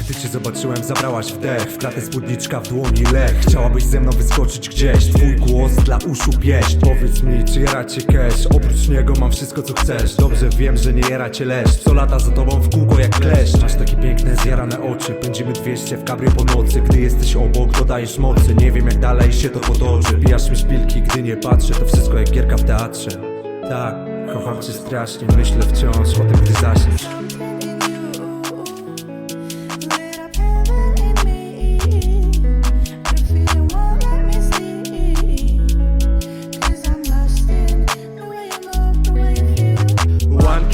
Gdy cię zobaczyłem, zabrałaś wdech. W klatę spódniczka w dłoni lech. Chciałabyś ze mną wyskoczyć gdzieś. Twój głos dla uszu pieśń Powiedz mi, czy jara cię cash? Oprócz niego mam wszystko co chcesz. Dobrze wiem, że nie jara cię leszcz. Co lata za tobą w kółko jak kleszcz. Masz takie zjarane oczy Pędzimy 200 w kabry po nocy Gdy jesteś obok, dodajesz mocy. Nie wiem jak dalej się to potoczy. Bijasz mi szpilki, gdy nie patrzę. To wszystko jak gierka w teatrze. Tak, kocham cię strasznie. Myślę wciąż o tym, gdy zaśniesz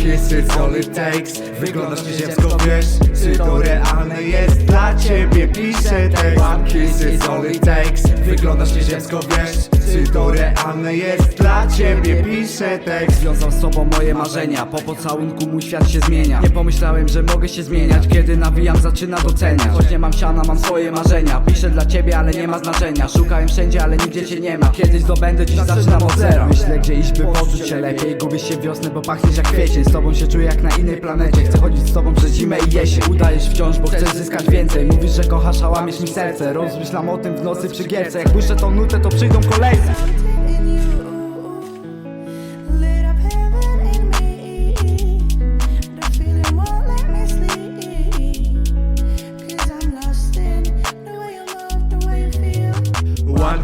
kiss is all it takes Wyglądasz nieziemsko, wiesz Czy to realne jest? Dla ciebie? Piszę tekst kiss is all it takes Wyglądasz nieziemsko, wiesz Czy to realne jest? Dla ciebie? Piszę tekst. Związał z sobą moje marzenia. Po pocałunku mój świat się zmienia. Nie pomyślałem, że mogę się zmieniać. Kiedy nawijam zaczyna doceniać. Choć nie mam siana, mam swoje marzenia. Piszę dla ciebie, ale nie ma znaczenia. Szukałem wszędzie, ale nigdzie cię nie ma. Kiedyś zdobędę, dziś zaczynam od zera. Myślę, gdzie iść, by poczuć się lepiej. Gubię się wiosnę, bo pachniesz jak kwiecień Z tobą się czuję jak na innej planecie. Chcę chodzić z tobą przez zimę i jesień Udajesz wciąż, bo chcesz zyskać więcej. Mówisz, że kochasz, a łamiesz mi serce. Rozmyślam o tym w nocy przy gierce. Jak puszczę tą nutę, to przyjdą kolejne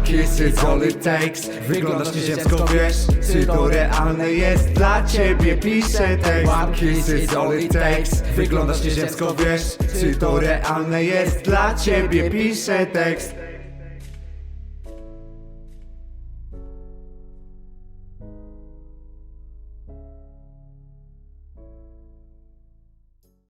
kiss is all it takes Wyglądasz nieziemsko, wiesz? Czy to realne jest? Dla ciebie? Piszę tekst One kiss is all it takes Wyglądasz nieziemsko, wiesz? Czy to realne jest? Dla ciebie? Piszę tekst